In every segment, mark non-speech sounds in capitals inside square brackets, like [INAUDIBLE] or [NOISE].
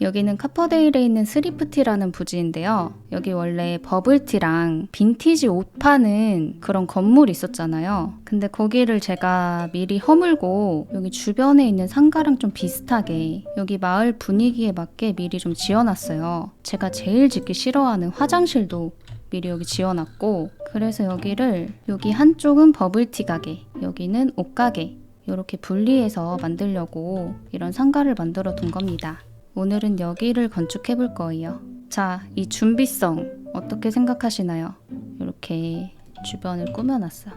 여기는 카퍼데일에 있는 스리프티라는 부지인데요. 여기 원래 버블티랑 빈티지 옷 파는 그런 건물이 있었잖아요. 근데 거기를 제가 미리 허물고 여기 주변에 있는 상가랑 좀 비슷하게 여기 마을 분위기에 맞게 미리 좀 지어놨어요. 제가 제일 짓기 싫어하는 화장실도 미리 여기 지어놨고 그래서 여기를 여기 한쪽은 버블티 가게 여기는 옷 가게 이렇게 분리해서 만들려고 이런 상가를 만들어 둔 겁니다. 오늘은 여기를 건축해 볼 거예요. 자, 이 준비성 어떻게 생각하시나요? 이렇게 주변을 꾸며놨어.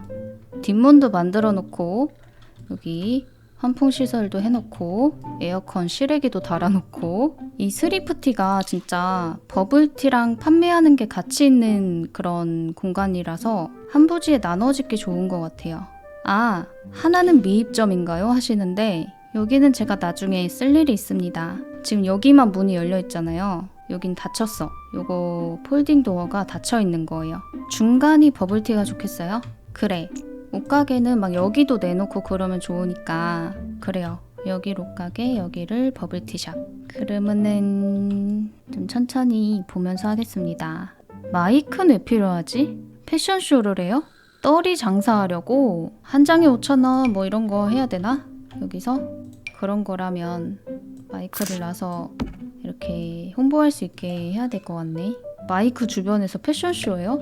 뒷문도 만들어 놓고 여기 환풍 시설도 해놓고 에어컨 실외기도 달아놓고 이 스리프티가 진짜 버블티랑 판매하는 게 같이 있는 그런 공간이라서 한 부지에 나눠 짓기 좋은 것 같아요. 아 하나는 미입점인가요 하시는데 여기는 제가 나중에 쓸 일이 있습니다. 지금 여기만 문이 열려 있잖아요. 여긴 닫혔어. 요거 폴딩 도어가 닫혀 있는 거예요. 중간이 버블티가 좋겠어요? 그래. 옷가게는 막 여기도 내놓고 그러면 좋으니까 그래요. 여기 옷가게, 여기를 버블티샵. 그러면은 좀 천천히 보면서 하겠습니다. 마이크는 왜 필요하지? 패션쇼를 해요? 떨이 장사하려고 한 장에 5천원 뭐 이런 거 해야 되나? 여기서 그런 거라면 마이크를 놔서 이렇게 홍보할 수 있게 해야 될 것 같네. 마이크 주변에서 패션쇼예요?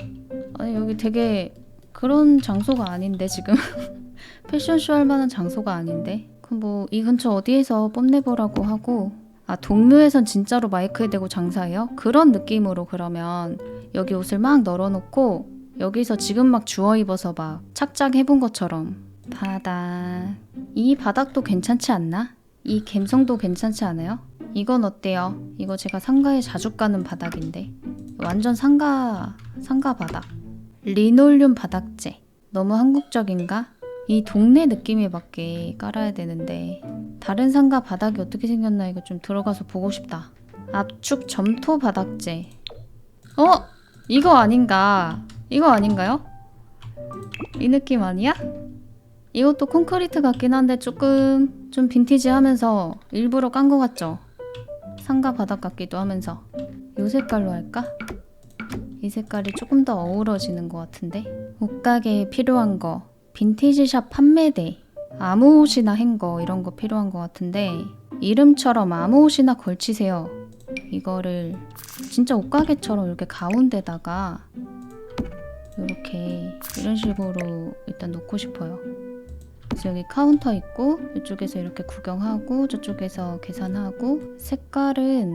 아니 여기 되게 그런 장소가 아닌데 지금 [LAUGHS] 패션쇼 할 만한 장소가 아닌데 그럼 뭐 이 근처 어디에서 뽐내보라고 하고 아 동묘에선 진짜로 마이크에 대고 장사해요? 그런 느낌으로 그러면 여기 옷을 막 널어놓고 여기서 지금 막 주워 입어서 막 착장 해본 것처럼 바닥 이 바닥도 괜찮지 않나? 이 갬성도 괜찮지 않아요? 이건 어때요? 이거 제가 상가에 자주 가는 바닥인데 완전 상가 상가 바닥 리놀륨 바닥재 너무 한국적인가? 이 동네 느낌에 맞게 깔아야 되는데 다른 상가 바닥이 어떻게 생겼나 이거 좀 들어가서 보고 싶다 압축 점토 바닥재 어? 이거 아닌가? 이거 아닌가요? 이 느낌 아니야? 이것도 콘크리트 같긴 한데 조금 좀 빈티지하면서 일부러 깐 것 같죠? 상가 바닥 같기도 하면서 이 색깔로 할까? 이 색깔이 조금 더 어우러지는 것 같은데 옷가게에 필요한 거 빈티지샵 판매대 아무 옷이나 행거 이런 거 필요한 것 같은데 이름처럼 아무 옷이나 걸치세요 이거를 진짜 옷가게처럼 이렇게 가운데다가 이렇게 이런 식으로 일단 놓고 싶어요 여기 카운터 있고 이쪽에서 이렇게 구경하고 저쪽에서 계산하고 색깔은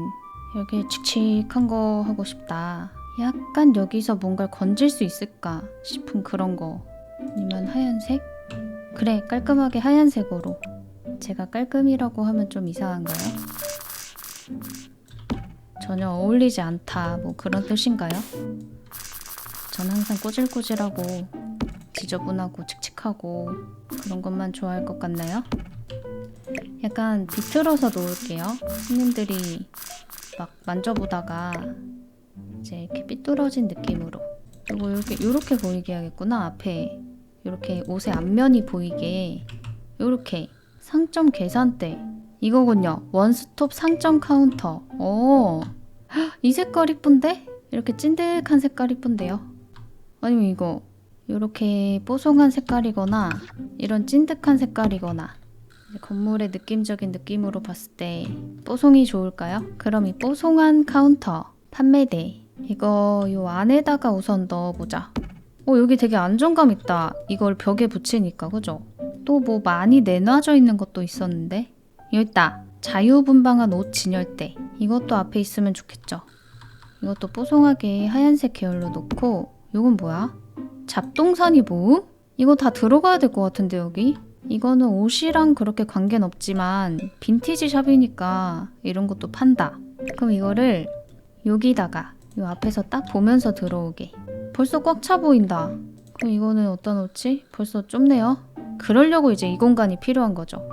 여기 칙칙한 거 하고 싶다. 약간 여기서 뭔가를 건질 수 있을까 싶은 그런 거. 아니면 하얀색? 그래 깔끔하게 하얀색으로. 제가 깔끔이라고 하면 좀 이상한가요? 전혀 어울리지 않다 뭐 그런 뜻인가요? 전 항상 꼬질꼬질하고 지저분하고 칙칙하고 그런 것만 좋아할 것 같나요? 약간 비틀어서 놓을게요. 손님들이 막 만져보다가 이제 이렇게 삐뚤어진 느낌으로 그리고 이렇게 이렇게 보이게 해야겠구나 앞에 이렇게 옷의 앞면이 보이게 이렇게 상점 계산대 이거군요. 원스톱 상점 카운터. 오, 헉, 이 색깔 이쁜데? 이렇게 찐득한 색깔 이쁜데요? 아니면 이거 이렇게 뽀송한 색깔이거나 이런 찐득한 색깔이거나 건물의 느낌적인 느낌으로 봤을 때 뽀송이 좋을까요? 그럼 이 뽀송한 카운터 판매대 이거 요 안에다가 우선 넣어보자. 어 여기 되게 안정감 있다. 이걸 벽에 붙이니까 그죠? 또 뭐 많이 내놔져 있는 것도 있었는데 여기 있다. 자유분방한 옷 진열대 이것도 앞에 있으면 좋겠죠. 이것도 뽀송하게 하얀색 계열로 놓고 이건 뭐야? 잡동사니 모음? 이거 다 들어가야 될 것 같은데 여기? 이거는 옷이랑 그렇게 관계는 없지만 빈티지 샵이니까 이런 것도 판다. 그럼 이거를 여기다가 요 앞에서 딱 보면서 들어오게. 벌써 꽉 차 보인다. 그럼 이거는 어떤 옷이? 벌써 좁네요. 그러려고 이제 이 공간이 필요한 거죠.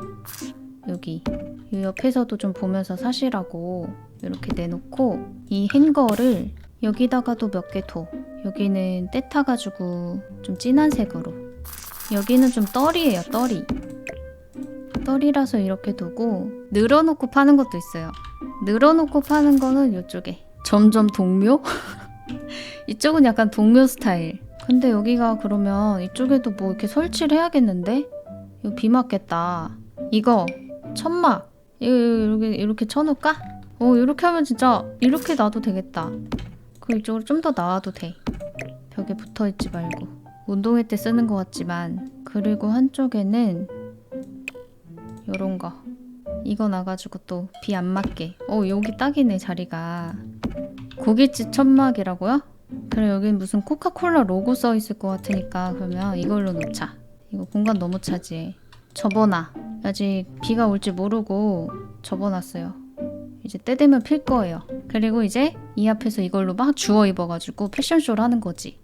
여기 이 옆에서도 좀 보면서 사시라고 이렇게 내놓고 이 행거를 여기다가도 몇 개 둬. 여기는 때 타가지고 좀 진한 색으로. 여기는 좀 떨이에요, 떨이. 떨이라서 이렇게 두고 늘어놓고 파는 것도 있어요. 늘어놓고 파는 거는 이쪽에. 점점 동묘? [LAUGHS] 이쪽은 약간 동묘 스타일. 근데 여기가 그러면 이쪽에도 뭐 이렇게 설치를 해야겠는데? 이거 비 맞겠다. 이거 천막. 이렇게 이렇게 쳐놓을까? 어 이렇게 하면 진짜 이렇게 놔도 되겠다. 그럼 이쪽으로 좀 더 나와도 돼. 벽에 붙어 있지 말고. 운동회 때 쓰는 것 같지만. 그리고 한쪽에는 요런 거. 이거 놔가지고 또 비 안 맞게. 어 여기 딱이네 자리가. 고깃집 천막이라고요? 그래 여긴 무슨 코카콜라 로고 써 있을 것 같으니까 그러면 이걸로 놓자. 이거 공간 너무 차지해. 접어놔. 아직 비가 올지 모르고 접어놨어요. 이제 때 되면 필 거예요. 그리고 이제 이 앞에서 이걸로 막 주워 입어가지고 패션쇼를 하는 거지.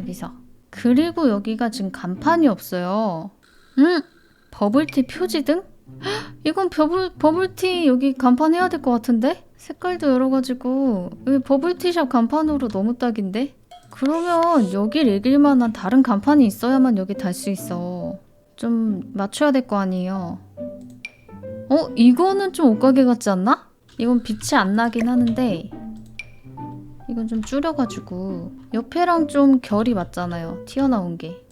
여기서. 그리고 여기가 지금 간판이 없어요. 응? 버블티 표지등? 헉, 이건 버블, 버블티 여기 간판 해야 될 것 같은데? 색깔도 여러 가지고 여기 버블티샵 간판으로 너무 딱인데? 그러면 여길 이길 만한 다른 간판이 있어야만 여기 달 수 있어. 좀 맞춰야 될 거 아니에요. 어? 이거는 좀 옷가게 같지 않나? 이건 빛이 안 나긴 하는데 이건 좀 줄여가지고 옆에랑 좀 결이 맞잖아요. 튀어나온 게.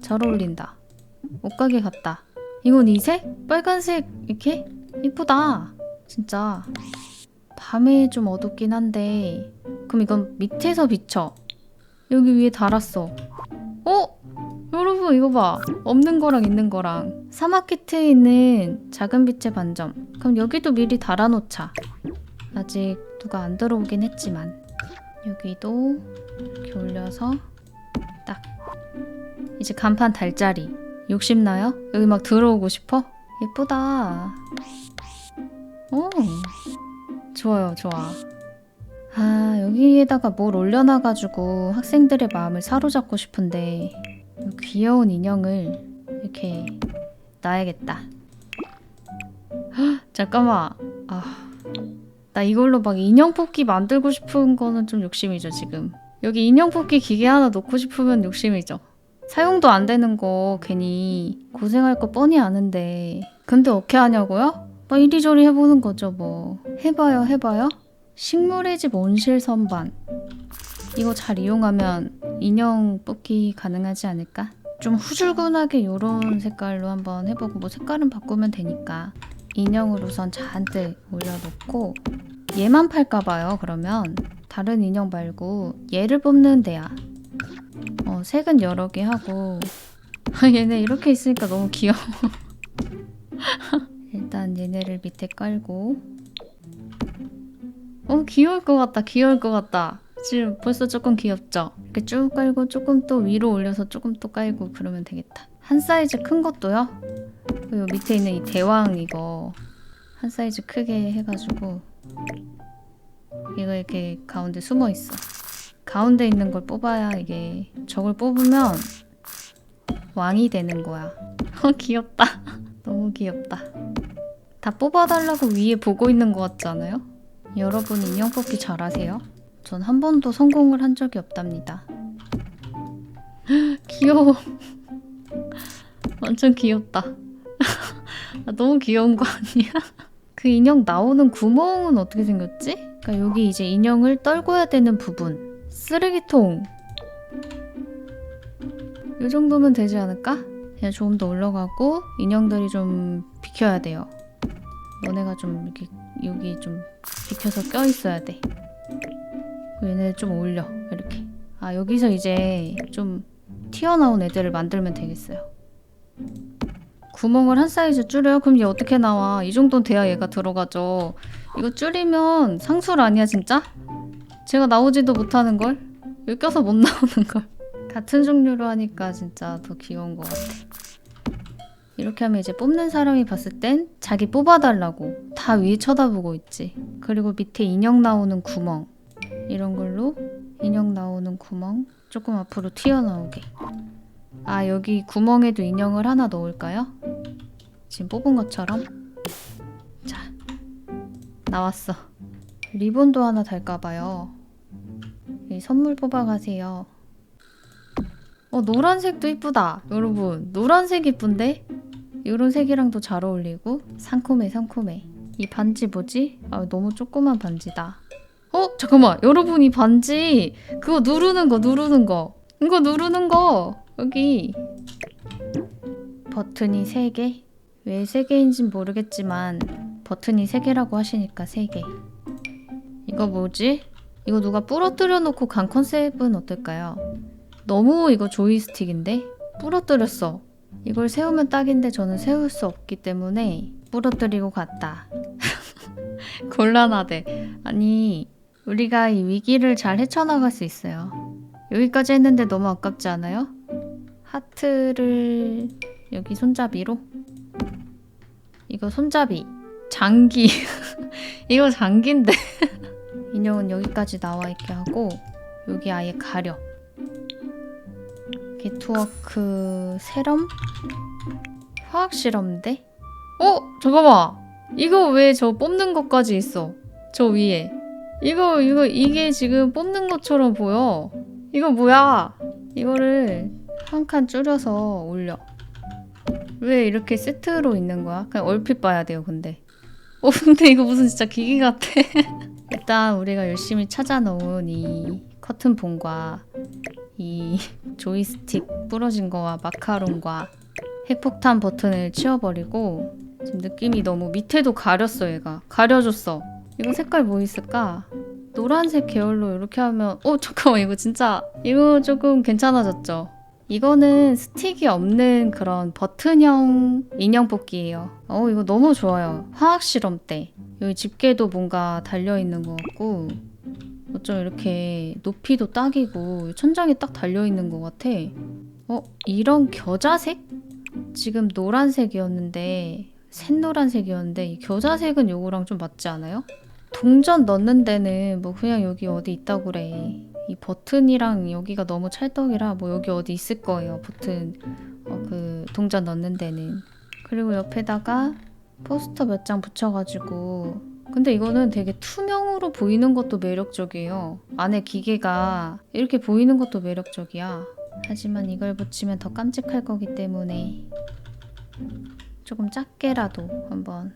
잘 어울린다. 옷가게 같다. 이건 이 색? 빨간색 이렇게? 이쁘다. 진짜. 밤에 좀 어둡긴 한데 그럼 이건 밑에서 비쳐. 여기 위에 달았어. 어? 여러분 이거 봐. 없는 거랑 있는 거랑. 사마키트에 있는 작은 빛의 반점. 그럼 여기도 미리 달아놓자. 아직 누가 안 들어오긴 했지만. 여기도 이렇게 올려서 딱. 이제 간판 달 자리. 욕심나요? 여기 막 들어오고 싶어? 예쁘다. 오. 좋아요, 좋아. 아, 여기에다가 뭘 올려놔가지고 학생들의 마음을 사로잡고 싶은데 이 귀여운 인형을 이렇게 놔야겠다. 헉, [GASPS] 잠깐만. 아, 나 이걸로 막 인형 뽑기 만들고 싶은 거는 좀 욕심이죠, 지금. 여기 인형 뽑기 기계 하나 놓고 싶으면 욕심이죠. 사용도 안 되는 거 괜히 고생할 거 뻔히 아는데. 근데 어떻게 하냐고요? 뭐 이리저리 해보는 거죠, 뭐. 해봐요, 해봐요. 식물의 집 온실 선반. 이거 잘 이용하면 인형 뽑기 가능하지 않을까? 좀 후줄근하게 이런 색깔로 한번 해보고 뭐 색깔은 바꾸면 되니까 인형을 우선 잔뜩 올려놓고 얘만 팔까봐요 그러면. 다른 인형 말고 얘를 뽑는 데야. 어, 색은 여러 개 하고. [LAUGHS] 얘네 이렇게 있으니까 너무 귀여워. [LAUGHS] 일단 얘네를 밑에 깔고. 어 귀여울 것 같다 귀여울 것 같다 지금 벌써 조금 귀엽죠? 이렇게 쭉 깔고 조금 또 위로 올려서 조금 또 깔고 그러면 되겠다 한 사이즈 큰 것도요 그리고 밑에 있는 이 대왕 이거 한 사이즈 크게 해가지고 이거 이렇게 가운데 숨어 있어 가운데 있는 걸 뽑아야 이게 저걸 뽑으면 왕이 되는 거야 어 귀엽다 [LAUGHS] 너무 귀엽다 다 뽑아달라고 위에 보고 있는 것 같지 않아요? 여러분 인형 뽑기 잘하세요? 전 한 번도 성공을 한 적이 없답니다. [LAUGHS] 귀여워. [LAUGHS] 완전 귀엽다. [LAUGHS] 아, 너무 귀여운 거 아니야? 그 인형 나오는 구멍은 어떻게 생겼지? 그러니까 여기 이제 인형을 떨궈야 되는 부분. 쓰레기통. 이 정도면 되지 않을까? 그냥 조금 더 올라가고 인형들이 좀 비켜야 돼요. 너네가 좀 이렇게 여기 좀 비켜서 껴 있어야 돼. 얘네 좀 올려 이렇게. 아 여기서 이제 좀 튀어나온 애들을 만들면 되겠어요. 구멍을 한 사이즈 줄여요? 그럼 얘 어떻게 나와? 이 정도는 돼야 얘가 들어가죠. 이거 줄이면 상술 아니야 진짜? 제가 나오지도 못하는 걸? 여기 껴서 못 나오는 걸. 같은 종류로 하니까 진짜 더 귀여운 것 같아. 이렇게 하면 이제 뽑는 사람이 봤을 땐 자기 뽑아달라고 다 위에 쳐다보고 있지. 그리고 밑에 인형 나오는 구멍 이런 걸로 인형 나오는 구멍 조금 앞으로 튀어나오게. 아 여기 구멍에도 인형을 하나 넣을까요? 지금 뽑은 것처럼. 자 나왔어. 리본도 하나 달까봐요. 이 선물 뽑아가세요. 어 노란색도 이쁘다 여러분 노란색 이쁜데 이런 색이랑도 잘 어울리고 상콤해 상콤해 이 반지 뭐지? 아 너무 조그만 반지다. 어 잠깐만 여러분 이 반지 그거 누르는 거 누르는 거 이거 누르는 거 여기 버튼이 3개? 왜 3개인진 모르겠지만 버튼이 3개라고 하시니까 3개 이거 뭐지? 이거 누가 부러뜨려 놓고 간 컨셉은 어떨까요? 너무 이거 조이스틱인데? 부러뜨렸어 이걸 세우면 딱인데 저는 세울 수 없기 때문에 부러뜨리고 갔다 [LAUGHS] 곤란하대 아니 우리가 이 위기를 잘 헤쳐나갈 수 있어요. 여기까지 했는데 너무 아깝지 않아요? 하트를 여기 손잡이로. 이거 손잡이. 장기. [LAUGHS] 이거 장기인데. [LAUGHS] 인형은 여기까지 나와 있게 하고 여기 아예 가려. 게트워크 세럼? 화학 실험대? 어? 잠깐만. 이거 왜 저 뽑는 것까지 있어? 저 위에 이거 이거 이게 지금 뽑는 것처럼 보여 이거 뭐야 이거를 한 칸 줄여서 올려 왜 이렇게 세트로 있는 거야? 그냥 얼핏 봐야 돼요, 근데. 어, [LAUGHS] 근데 이거 무슨 진짜 기계 같아. [LAUGHS] 일단 우리가 열심히 찾아 놓은 이 커튼폰과 이 조이스틱 부러진 거와 마카롱과 핵폭탄 버튼을 치워버리고 지금 느낌이 너무 밑에도 가렸어, 얘가. 가려줬어. 이거 색깔 뭐 있을까? 노란색 계열로 이렇게 하면 어 잠깐만 이거 진짜 이거 조금 괜찮아졌죠? 이거는 스틱이 없는 그런 버튼형 인형 뽑기예요. 어 이거 너무 좋아요. 화학 실험 때 여기 집게도 뭔가 달려 있는 것 같고 어쩜 이렇게 높이도 딱이고 천장에 딱 달려 있는 것 같아. 어 이런 겨자색? 지금 노란색이었는데 샛노란색이었는데 이 겨자색은 요거랑 좀 맞지 않아요? 동전 넣는 데는 뭐 그냥 여기 어디 있다고 그래. 이 버튼이랑 여기가 너무 찰떡이라 뭐 여기 어디 있을 거예요. 버튼 어, 그 동전 넣는 데는. 그리고 옆에다가 포스터 몇 장 붙여가지고 근데 이거는 되게 투명으로 보이는 것도 매력적이에요. 안에 기계가 이렇게 보이는 것도 매력적이야. 하지만 이걸 붙이면 더 깜찍할 거기 때문에 조금 작게라도 한번.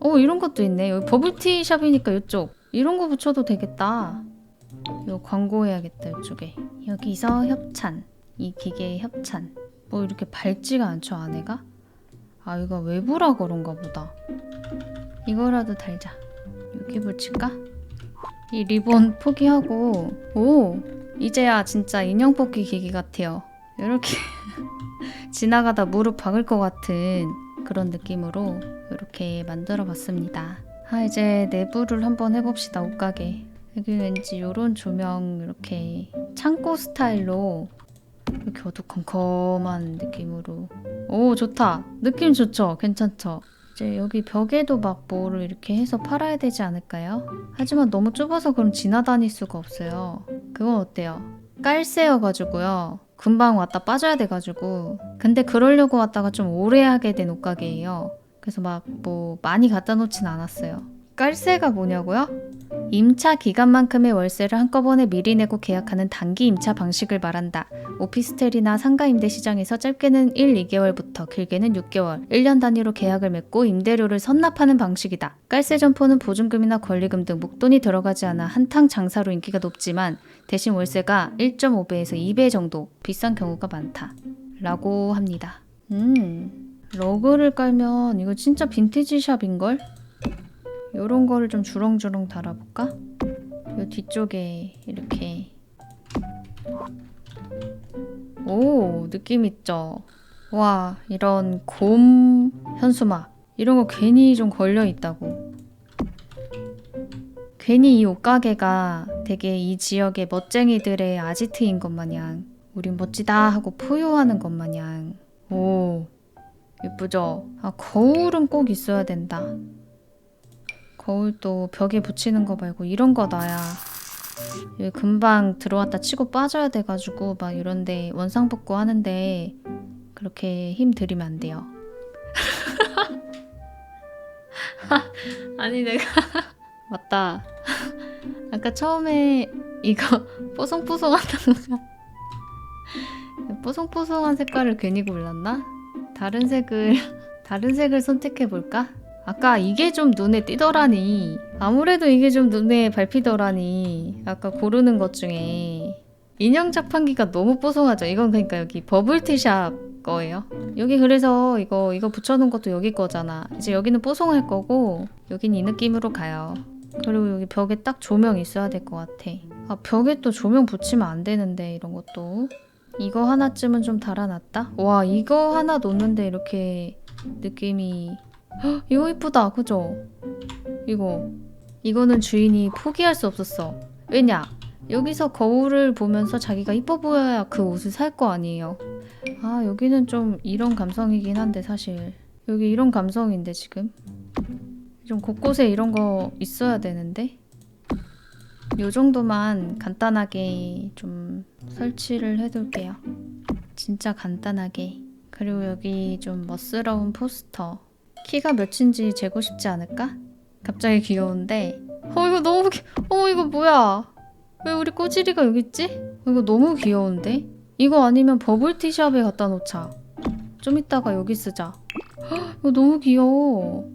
어 이런 것도 있네. 여기 버블티 샵이니까 이쪽. 이런 거 붙여도 되겠다. 이거 광고해야겠다 이쪽에. 여기서 협찬. 이 기계의 협찬. 뭐 이렇게 밝지가 않죠 안에가? 아 이거 외부라 그런가 보다. 이거라도 달자. 여기 붙일까? 이 리본 포기하고. 오 이제야 진짜 인형 뽑기 기계 같아요. 이렇게 [LAUGHS] 지나가다 무릎 박을 것 같은 그런 느낌으로 이렇게 만들어 봤습니다. 아, 이제 내부를 한번 해봅시다, 옷가게. 여기 왠지 이런 조명 이렇게 창고 스타일로 이렇게 어두컴컴한 느낌으로 오 좋다 느낌 좋죠 괜찮죠 이제 여기 벽에도 막 뭐를 이렇게 해서 팔아야 되지 않을까요? 하지만 너무 좁아서 그럼 지나다닐 수가 없어요 그건 어때요? 깔새여가지고요 금방 왔다 빠져야 돼가지고. 근데 그러려고 왔다가 좀 오래 하게 된 옷가게예요. 그래서 막 뭐 많이 갖다 놓진 않았어요 깔새가 뭐냐고요? 임차 기간만큼의 월세를 한꺼번에 미리 내고 계약하는 단기 임차 방식을 말한다. 오피스텔이나 상가 임대 시장에서 짧게는 1, 2개월부터 길게는 6개월, 1년 단위로 계약을 맺고 임대료를 선납하는 방식이다. 깔세 점포는 보증금이나 권리금 등 목돈이 들어가지 않아 한탕 장사로 인기가 높지만 대신 월세가 1.5배에서 2배 정도 비싼 경우가 많다. 라고 합니다. 음, 러그를 깔면 이거 진짜 빈티지 샵인걸? 요런 거를 좀 주렁주렁 달아볼까? 요 뒤쪽에 이렇게 오 느낌 있죠? 와 이런 곰 현수막 이런 거 괜히 좀 걸려 있다고 괜히 이 옷가게가 되게 이 지역의 멋쟁이들의 아지트인 것 마냥 우린 멋지다 하고 포효하는 것 마냥 오 예쁘죠? 아 거울은 꼭 있어야 된다 거울도 벽에 붙이는 거 말고 이런 거 놔야 여기 금방 들어왔다 치고 빠져야 돼가지고 막 이런데 원상 복구 하는데 그렇게 힘 들이면 안 돼요. [LAUGHS] 아니 내가 [LAUGHS] 맞다. 아까 처음에 이거 [LAUGHS] 뽀송뽀송하다는 거 뽀송뽀송한 색깔을 괜히 골랐나? 다른 색을 다른 색을 선택해 볼까? 아까 이게 좀 눈에 띄더라니. 아무래도 이게 좀 눈에 밟히더라니. 아까 고르는 것 중에. 인형 자판기가 너무 뽀송하죠. 이건 그러니까 여기 버블티샵 거예요. 여기 그래서 이거 이거 붙여놓은 것도 여기 거잖아. 이제 여기는 뽀송할 거고 여긴 이 느낌으로 가요. 그리고 여기 벽에 딱 조명 있어야 될 것 같아. 아 벽에 또 조명 붙이면 안 되는데 이런 것도. 이거 하나쯤은 좀 달아놨다. 와 이거 하나 놓는데 이렇게 느낌이 헉, 이거 이쁘다 그죠? 이거 이거는 주인이 포기할 수 없었어. 왜냐? 여기서 거울을 보면서 자기가 이뻐 보여야 그 옷을 살 거 아니에요. 아 여기는 좀 이런 감성이긴 한데 사실 여기 이런 감성인데 지금 좀 곳곳에 이런 거 있어야 되는데 요 정도만 간단하게 좀 설치를 해둘게요. 진짜 간단하게. 그리고 여기 좀 멋스러운 포스터. 키가 몇인지 재고 싶지 않을까? 갑자기 귀여운데. 어 이거 너무 귀... 어 이거 뭐야? 왜 우리 꼬지리가 여기 있지? 어, 이거 너무 귀여운데? 이거 아니면 버블티샵에 갖다 놓자. 좀 이따가 여기 쓰자. 헉, 이거 너무 귀여워.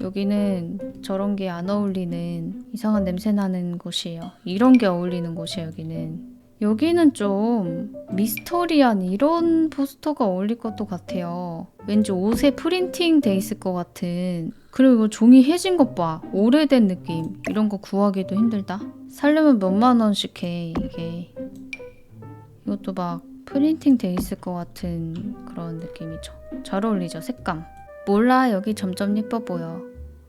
여기는 저런 게 안 어울리는 이상한 냄새 나는 곳이에요. 이런 게 어울리는 곳이에요, 여기는. 여기는 좀 미스터리한 이런 포스터가 어울릴 것도 같아요. 왠지 옷에 프린팅 돼 있을 것 같은. 그리고 이거 종이 해진 것 봐. 오래된 느낌. 이런 거 구하기도 힘들다. 살려면 몇만 원씩 해, 이게. 이것도 막 프린팅 돼 있을 것 같은 그런 느낌이죠. 잘 어울리죠, 색감. 몰라, 여기 점점 예뻐 보여.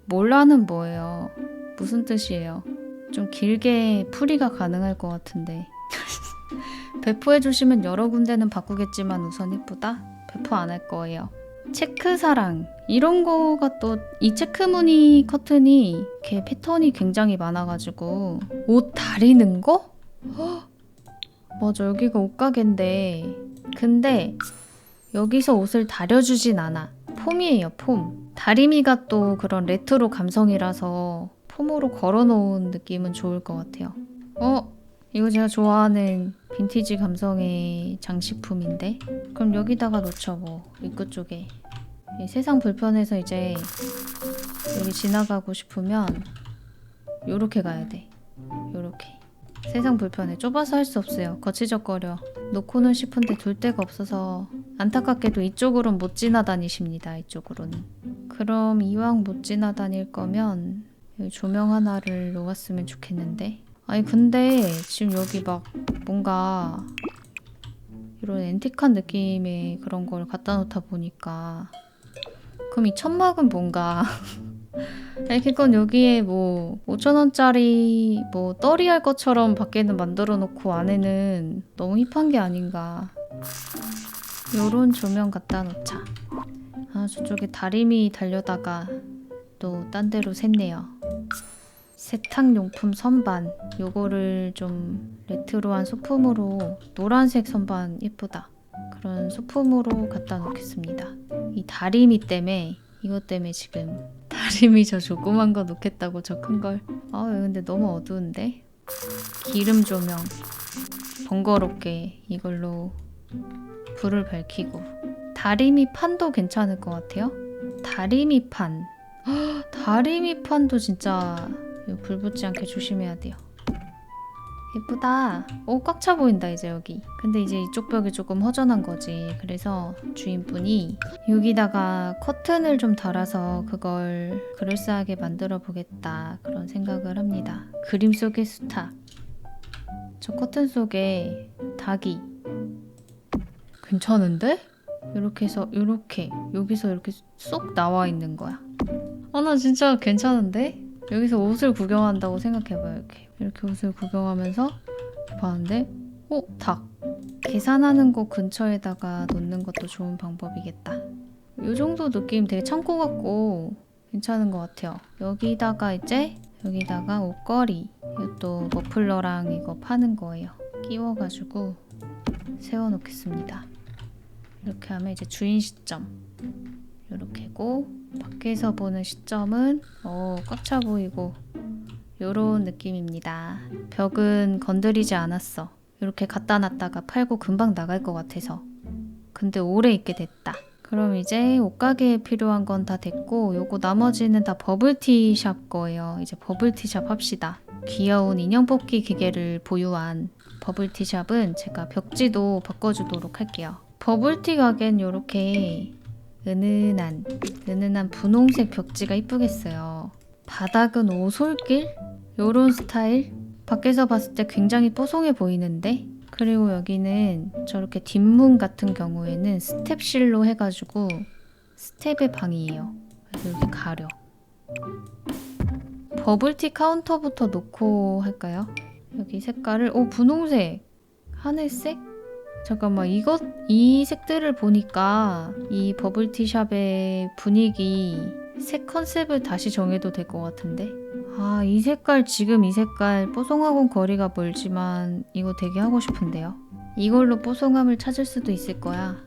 몰라는 뭐예요? 무슨 뜻이에요? 좀 길게 풀이가 가능할 것 같은데. [LAUGHS] 배포해 주시면 여러 군데는 바꾸겠지만 우선 예쁘다? 배포 안 할 거예요. 체크 사랑 이런 거가 또 이 체크 무늬 커튼이 이렇게 패턴이 굉장히 많아가지고 옷 다리는 거? 헉! [GASPS] 맞아 여기가 옷가게인데 근데 여기서 옷을 다려주진 않아 폼이에요 폼 다리미가 또 그런 레트로 감성이라서 폼으로 걸어놓은 느낌은 좋을 것 같아요 어? 이거 제가 좋아하는 빈티지 감성의 장식품인데? 그럼 여기다가 놓쳐 뭐. 입구 쪽에. 이 세상 불편해서 이제 여기 지나가고 싶으면 요렇게 가야 돼. 요렇게. 세상 불편해. 좁아서 할 수 없어요. 거치적거려. 놓고는 싶은데 둘 데가 없어서 안타깝게도 이쪽으로는 못 지나다니십니다 이쪽으로는. 그럼 이왕 못 지나다닐 거면 조명 하나를 놓았으면 좋겠는데 아니 근데 지금 여기 막 뭔가 이런 앤틱한 느낌의 그런 걸 갖다 놓다 보니까 그럼 이 천막은 뭔가? [LAUGHS] 그건 여기에 뭐 5천원짜리 뭐 떨이 할 것처럼 밖에는 만들어 놓고 안에는 너무 힙한 게 아닌가? 요런 조명 갖다 놓자. 아 저쪽에 다리미 달려다가 또 딴 데로 샜네요 세탁용품 선반. 요거를 좀 레트로한 소품으로 노란색 선반 예쁘다. 그런 소품으로 갖다 놓겠습니다. 이 다리미 때문에 이것 때문에 지금 다리미 저 조그만 거 놓겠다고 저 큰걸. 아 근데 너무 어두운데? 기름 조명. 번거롭게 이걸로 불을 밝히고. 다리미 판도 괜찮을 것 같아요? 다리미 판. 헉, [GASPS] 다리미 판도 진짜 이거 불 붙지 않게 조심해야 돼요. 예쁘다. 오, 꽉 차 보인다, 이제 여기. 근데 이제 이쪽 벽이 조금 허전한 거지. 그래서 주인분이 여기다가 커튼을 좀 달아서 그걸 그럴싸하게 만들어 보겠다. 그런 생각을 합니다. 그림 속의 수탉. 저 커튼 속에 닭이. 괜찮은데? 이렇게 해서, 이렇게. 여기서 이렇게 쏙 나와 있는 거야. 아, 나 진짜 괜찮은데? 여기서 옷을 구경한다고 생각해봐요. 이렇게 이렇게 옷을 구경하면서 봤는데, 어 닭. 계산하는 곳 근처에다가 놓는 것도 좋은 방법이겠다. 이 정도 느낌 되게 창고 같고 괜찮은 것 같아요. 여기다가 이제 여기다가 옷걸이 이것도 머플러랑 이거 파는 거예요. 끼워가지고 세워놓겠습니다. 이렇게 하면 이제 주인 시점 이렇게고 밖에서 보는 시점은 어, 꽉차 보이고 요런 느낌입니다. 벽은 건드리지 않았어. 이렇게 갖다 놨다가 팔고 금방 나갈 것 같아서. 근데 오래 있게 됐다. 그럼 이제 옷가게에 필요한 건 다 됐고 요거 나머지는 다 버블티 샵 거예요. 이제 버블티 샵 합시다. 귀여운 인형 뽑기 기계를 보유한 버블티 샵은 제가 벽지도 바꿔주도록 할게요. 버블티 가게는 요렇게 은은한 은은한 분홍색 벽지가 이쁘겠어요. 바닥은 오솔길? 요런 스타일? 밖에서 봤을 때 굉장히 뽀송해 보이는데? 그리고 여기는 저렇게 뒷문 같은 경우에는 스텝실로 해가지고 스텝의 방이에요. 그래서 여기 가려. 버블티 카운터부터 놓고 할까요? 여기 색깔을 오 분홍색, 하늘색? 잠깐만 이것 이 색들을 보니까 이 버블티 샵의 분위기 색 컨셉을 다시 정해도 될 것 같은데? 아 이 색깔 지금 이 색깔 뽀송하고는 거리가 멀지만 이거 되게 하고 싶은데요? 이걸로 뽀송함을 찾을 수도 있을 거야.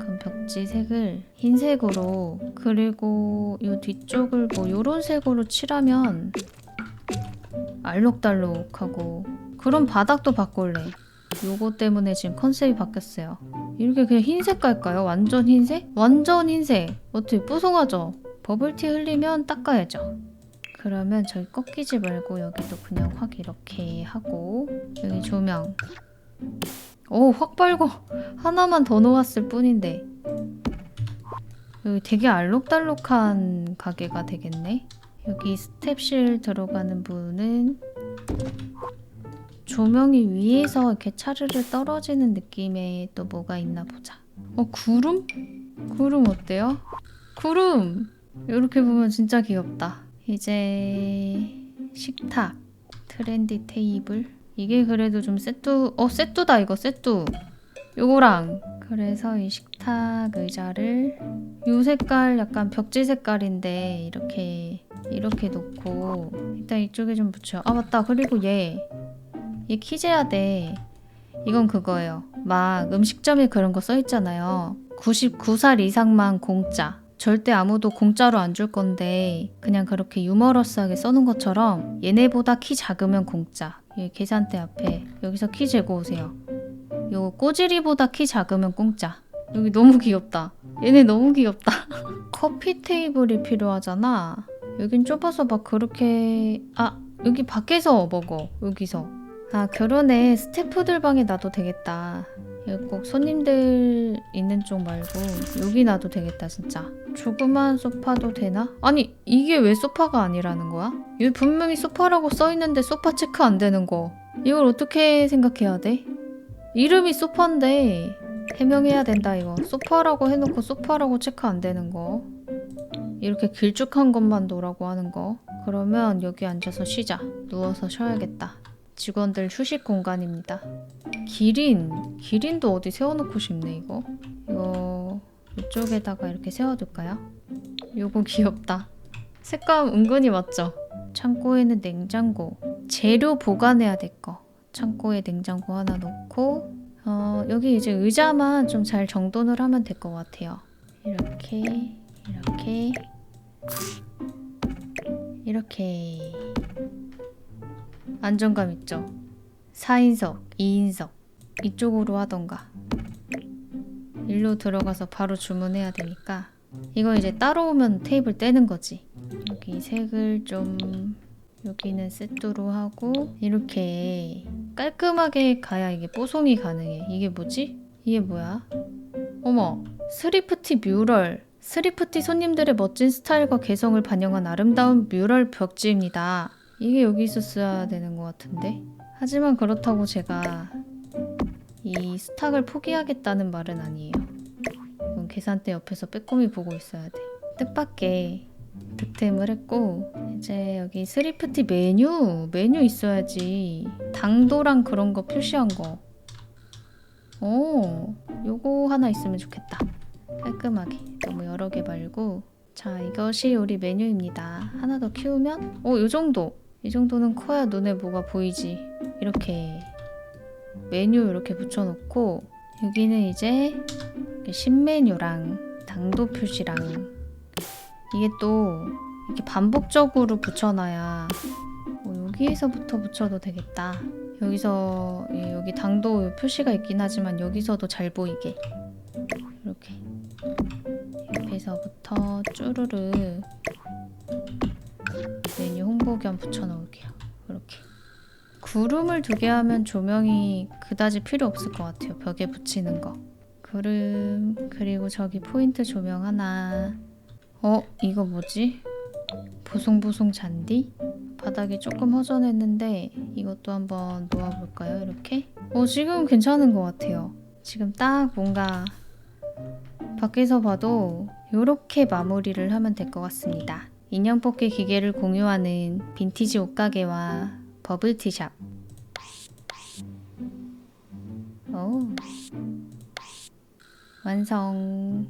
그럼 벽지 색을 흰색으로 그리고 이 뒤쪽을 뭐 요런 색으로 칠하면 알록달록하고 그럼 바닥도 바꿀래 요거 때문에 지금 컨셉이 바뀌었어요. 이렇게 그냥 흰색 깔까요? 완전 흰색? 완전 흰색. 어떻게 뽀송하죠? 버블티 흘리면 닦아야죠. 그러면 저기 꺾이지 말고 여기도 그냥 확 이렇게 하고 여기 조명. 오, 확 빨고 하나만 더 놓았을 뿐인데. 여기 되게 알록달록한 가게가 되겠네. 여기 스텝실 들어가는 부분은 조명이 위에서 이렇게 차르르 떨어지는 느낌의 또 뭐가 있나 보자. 어, 구름? 구름 어때요? 구름! 이렇게 보면 진짜 귀엽다. 이제 식탁, 트렌디 테이블. 이게 그래도 좀 세뚜, 어, 세뚜다, 이거 세뚜. 요거랑. 그래서 이 식탁 의자를 요 색깔 약간 벽지 색깔인데 이렇게 이렇게 놓고 일단 이쪽에 좀 붙여. 아 맞다. 그리고 얘 얘 키재야 돼. 이건 그거예요. 막 음식점에 그런 거 써 있잖아요. 99살 이상만 공짜. 절대 아무도 공짜로 안 줄 건데 그냥 그렇게 유머러스하게 써놓은 것처럼 얘네보다 키 작으면 공짜. 이 계산대 앞에 여기서 키 재고 오세요. 요 꼬지리보다 키 작으면 공짜. 여기 너무 귀엽다. 얘네 너무 귀엽다. [LAUGHS] 커피 테이블이 필요하잖아. 여긴 좁아서 막 그렇게 아 여기 밖에서 먹어 여기서 아 결혼에 스태프들 방에 놔도 되겠다. 꼭 손님들 있는 쪽 말고 여기 놔도 되겠다 진짜. 조그만 소파도 되나? 아니 이게 왜 소파가 아니라는 거야? 여기 분명히 소파라고 써있는데 소파 체크 안 되는 거. 이걸 어떻게 생각해야 돼? 이름이 소파인데 해명해야 된다 이거. 소파라고 해놓고 소파라고 체크 안 되는 거. 이렇게 길쭉한 것만 놓으라고 하는 거. 그러면 여기 앉아서 쉬자. 누워서 쉬어야겠다 직원들 휴식 공간입니다. 기린 기린도 어디 세워놓고 싶네 이거. 이거 이쪽에다가 이렇게 세워둘까요? 요거 귀엽다. 색감 은근히 맞죠? 창고에는 냉장고. 재료 보관해야 될 거. 창고에 냉장고 하나 놓고 어, 여기 이제 의자만 좀 잘 정돈을 하면 될 것 같아요. 이렇게 이렇게. 이렇게 안정감 있죠? 4인석, 2인석 이쪽으로 하던가. 일로 들어가서 바로 주문해야 되니까 이거 이제 따로 오면 테이블 떼는 거지. 여기 색을 좀 여기는 세트로 하고 이렇게 깔끔하게 가야 이게 뽀송이 가능해. 이게 뭐지? 이게 뭐야? 어머 스리프티 뮤럴. 스리프티 손님들의 멋진 스타일과 개성을 반영한 아름다운 뮤럴 벽지입니다 이게 여기 있었어야 되는 것 같은데? 하지만 그렇다고 제가 이 스탁을 포기하겠다는 말은 아니에요. 이건 계산대 옆에서 빼꼼히 보고 있어야 돼. 뜻밖의 득템을 했고 이제 여기 스리프티 메뉴 메뉴 있어야지. 당도랑 그런 거 표시한 거. 오, 요거 하나 있으면 좋겠다. 깔끔하게. 너무 여러 개 말고. 자 이것이 우리 메뉴입니다. 하나 더 키우면? 오 요 정도 이 정도는 커야 눈에 뭐가 보이지. 이렇게 메뉴 이렇게 붙여놓고 여기는 이제 신메뉴랑 당도 표시랑 이게 또 이렇게 반복적으로 붙여놔야 어, 여기에서부터 붙여도 되겠다. 여기서 예, 여기 당도 표시가 있긴 하지만 여기서도 잘 보이게 이렇게 옆에서부터 쭈르르 메뉴 홍보 겸 붙여놓을게요. 이렇게 구름을 두 개 하면 조명이 그다지 필요 없을 것 같아요. 벽에 붙이는 거. 구름 그리고 저기 포인트 조명 하나. 어 이거 뭐지? 보송보송 잔디? 바닥이 조금 허전했는데 이것도 한번 놓아볼까요? 이렇게? 어 지금 괜찮은 것 같아요. 지금 딱 뭔가 밖에서 봐도 이렇게 마무리를 하면 될 것 같습니다. 인형 뽑기 기계를 공유하는 빈티지 옷가게와 버블티샵. 오. 완성.